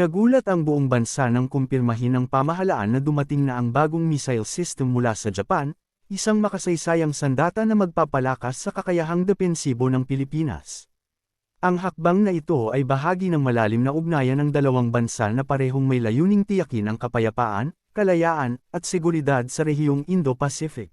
Nagulat ang buong bansa nang kumpirmahin ng pamahalaan na dumating na ang bagong missile system mula sa Japan, isang makasaysayang sandata na magpapalakas sa kakayahang depensibo ng Pilipinas. Ang hakbang na ito ay bahagi ng malalim na ugnayan ng dalawang bansa na parehong may layuning tiyakin ang kapayapaan, kalayaan, at seguridad sa rehiyong Indo-Pacific.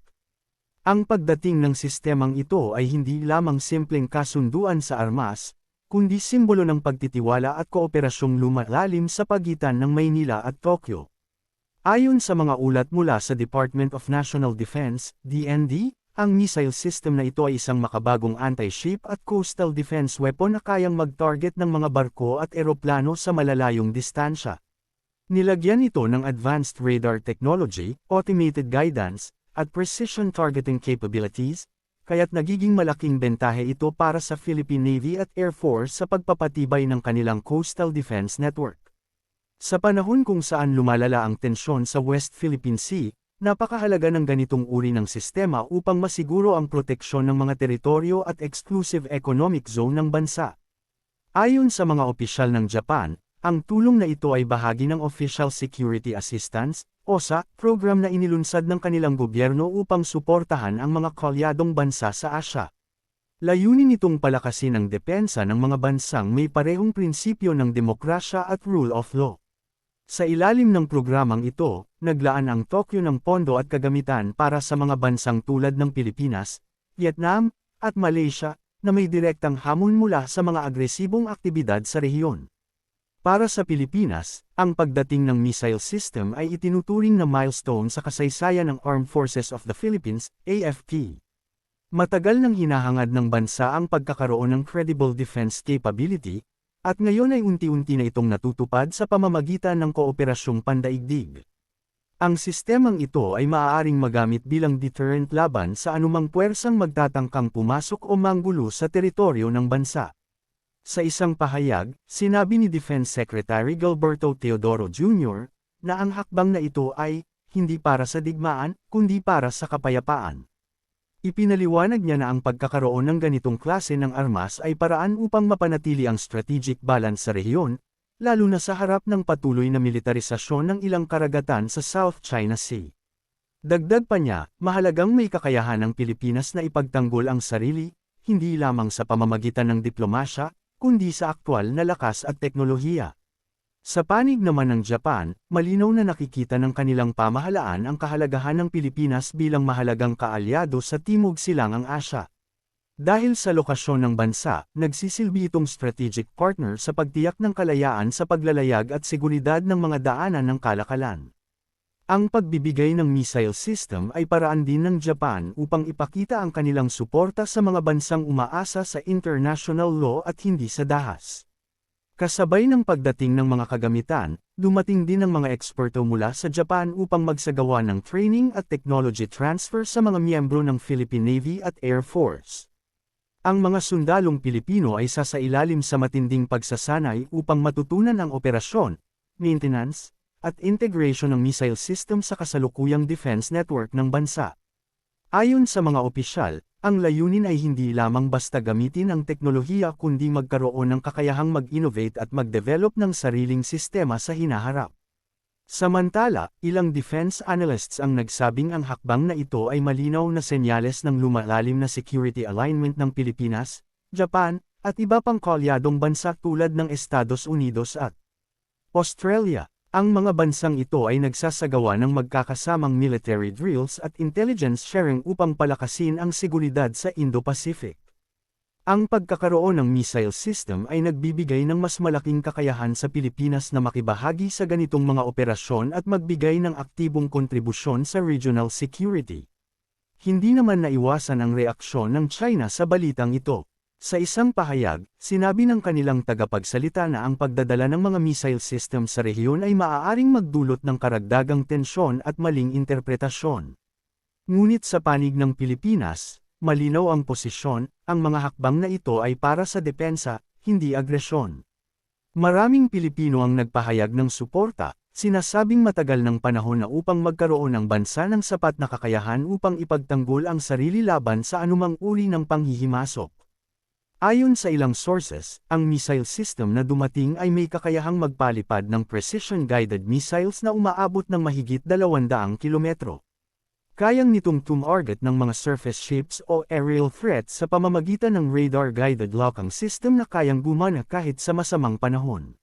Ang pagdating ng sistemang ito ay hindi lamang simpleng kasunduan sa armas, kundi simbolo ng pagtitiwala at kooperasyong lumalalim sa pagitan ng Maynila at Tokyo. Ayon sa mga ulat mula sa Department of National Defense, DND, ang missile system na ito ay isang makabagong anti-ship at coastal defense weapon na kayang mag-target ng mga barko at eroplano sa malalayong distansya. Nilagyan ito ng advanced radar technology, automated guidance, at precision targeting capabilities, kaya't nagiging malaking bentahe ito para sa Philippine Navy at Air Force sa pagpapatibay ng kanilang coastal defense network. Sa panahon kung saan lumalala ang tensyon sa West Philippine Sea, napakahalaga ng ganitong uri ng sistema upang masiguro ang proteksyon ng mga teritoryo at exclusive economic zone ng bansa. Ayon sa mga opisyal ng Japan, ang tulong na ito ay bahagi ng Official Security Assistance, OSA, program na inilunsad ng kanilang gobyerno upang suportahan ang mga kalyadong bansa sa Asya. Layunin nitong palakasin ang depensa ng mga bansang may parehong prinsipyo ng demokrasya at rule of law. Sa ilalim ng programang ito, naglaan ang Tokyo ng pondo at kagamitan para sa mga bansang tulad ng Pilipinas, Vietnam, at Malaysia, na may direktang hamon mula sa mga agresibong aktibidad sa rehiyon. Para sa Pilipinas, ang pagdating ng missile system ay itinuturing na milestone sa kasaysayan ng Armed Forces of the Philippines, AFP. Matagal nang hinahangad ng bansa ang pagkakaroon ng credible defense capability, at ngayon ay unti-unti na itong natutupad sa pamamagitan ng kooperasyong pandaigdig. Ang sistemang ito ay maaaring magamit bilang deterrent laban sa anumang puwersang magtatangkang pumasok o manggulo sa teritoryo ng bansa. Sa isang pahayag, sinabi ni Defense Secretary Gilberto Teodoro Jr., na ang hakbang na ito ay, hindi para sa digmaan, kundi para sa kapayapaan. Ipinaliwanag niya na ang pagkakaroon ng ganitong klase ng armas ay paraan upang mapanatili ang strategic balance sa rehiyon, lalo na sa harap ng patuloy na militarisasyon ng ilang karagatan sa South China Sea. Dagdag pa niya, mahalagang may kakayahan ng Pilipinas na ipagtanggol ang sarili, hindi lamang sa pamamagitan ng diplomasya, kundi sa aktwal na lakas at teknolohiya. Sa panig naman ng Japan, malinaw na nakikita ng kanilang pamahalaan ang kahalagahan ng Pilipinas bilang mahalagang kaalyado sa Timog Silangang Asya. Dahil sa lokasyon ng bansa, nagsisilbi itong strategic partner sa pagtiyak ng kalayaan sa paglalayag at seguridad ng mga daanan ng kalakalan. Ang pagbibigay ng missile system ay paraan din ng Japan upang ipakita ang kanilang suporta sa mga bansang umaasa sa international law at hindi sa dahas. Kasabay ng pagdating ng mga kagamitan, dumating din ang mga eksperto mula sa Japan upang magsagawa ng training at technology transfer sa mga miyembro ng Philippine Navy at Air Force. Ang mga sundalong Pilipino ay sasailalim sa matinding pagsasanay upang matutunan ang operasyon, maintenance, at integration ng missile system sa kasalukuyang defense network ng bansa. Ayon sa mga opisyal, ang layunin ay hindi lamang basta gamitin ang teknolohiya kundi magkaroon ng kakayahang mag-innovate at mag-develop ng sariling sistema sa hinaharap. Samantala, ilang defense analysts ang nagsabing ang hakbang na ito ay malinaw na senyales ng lumalalim na security alignment ng Pilipinas, Japan, at iba pang kalyadong bansa tulad ng Estados Unidos at Australia. Ang mga bansang ito ay nagsasagawa ng magkakasamang military drills at intelligence sharing upang palakasin ang seguridad sa Indo-Pacific. Ang pagkakaroon ng missile system ay nagbibigay ng mas malaking kakayahan sa Pilipinas na makibahagi sa ganitong mga operasyon at magbigay ng aktibong kontribusyon sa regional security. Hindi naman naiwasan ang reaksyon ng China sa balitang ito. Sa isang pahayag, sinabi ng kanilang tagapagsalita na ang pagdadala ng mga missile system sa rehiyon ay maaaring magdulot ng karagdagang tensyon at maling interpretasyon. Ngunit sa panig ng Pilipinas, malinaw ang posisyon, ang mga hakbang na ito ay para sa depensa, hindi agresyon. Maraming Pilipino ang nagpahayag ng suporta, sinasabing matagal ng panahon na upang magkaroon ng bansa ng sapat na kakayahan upang ipagtanggol ang sarili laban sa anumang uri ng panghihimasok. Ayon sa ilang sources, ang missile system na dumating ay may kakayahang magpalipad ng precision-guided missiles na umaabot ng mahigit 200 kilometro. Kayang nitong tumarget ng mga surface ships o aerial threats sa pamamagitan ng radar-guided locking system na kayang gumana kahit sa masamang panahon.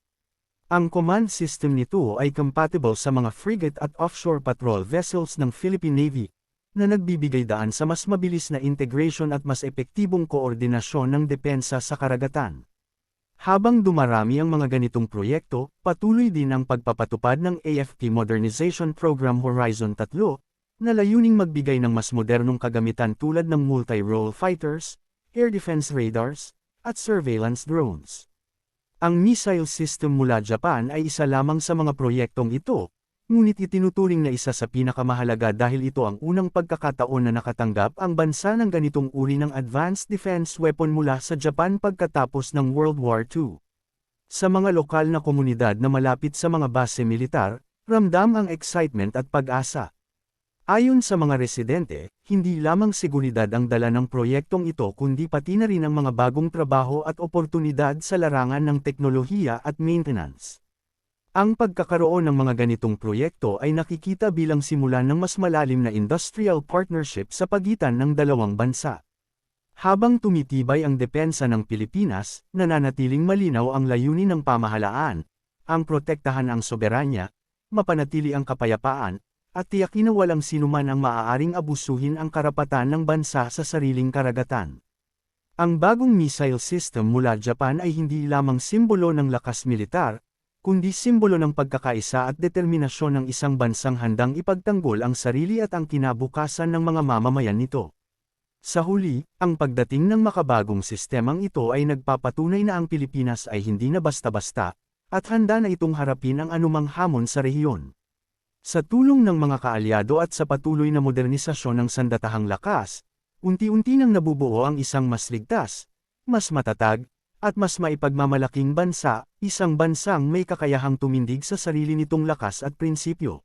Ang command system nito ay compatible sa mga frigate at offshore patrol vessels ng Philippine Navy, na nagbibigay daan sa mas mabilis na integration at mas epektibong koordinasyon ng depensa sa karagatan. Habang dumarami ang mga ganitong proyekto, patuloy din ang pagpapatupad ng AFP Modernization Program Horizon 3, na layuning magbigay ng mas modernong kagamitan tulad ng multi-role fighters, air defense radars, at surveillance drones. Ang missile system mula Japan ay isa lamang sa mga proyektong ito, ngunit itinuturing na isa sa pinakamahalaga dahil ito ang unang pagkakataon na nakatanggap ang bansa ng ganitong uri ng advanced defense weapon mula sa Japan pagkatapos ng World War II. Sa mga lokal na komunidad na malapit sa mga base militar, ramdam ang excitement at pag-asa. Ayon sa mga residente, hindi lamang seguridad ang dala ng proyektong ito kundi pati na rin ang mga bagong trabaho at oportunidad sa larangan ng teknolohiya at maintenance. Ang pagkakaroon ng mga ganitong proyekto ay nakikita bilang simulan ng mas malalim na industrial partnership sa pagitan ng dalawang bansa. Habang tumitibay ang depensa ng Pilipinas, nananatiling malinaw ang layunin ng pamahalaan, ang protektahan ang soberanya, mapanatili ang kapayapaan, at tiyakin na walang sinuman ang maaaring abusuhin ang karapatan ng bansa sa sariling karagatan. Ang bagong missile system mula Japan ay hindi lamang simbolo ng lakas militar, kundi simbolo ng pagkakaisa at determinasyon ng isang bansang handang ipagtanggol ang sarili at ang kinabukasan ng mga mamamayan nito. Sa huli, ang pagdating ng makabagong sistemang ito ay nagpapatunay na ang Pilipinas ay hindi na basta-basta, at handa na itong harapin ang anumang hamon sa rehiyon. Sa tulong ng mga kaalyado at sa patuloy na modernisasyon ng sandatahang lakas, unti-unti nang nabubuo ang isang mas ligtas, mas matatag, at mas maipagmamalaking bansa, isang bansang may kakayahang tumindig sa sarili nitong lakas at prinsipyo.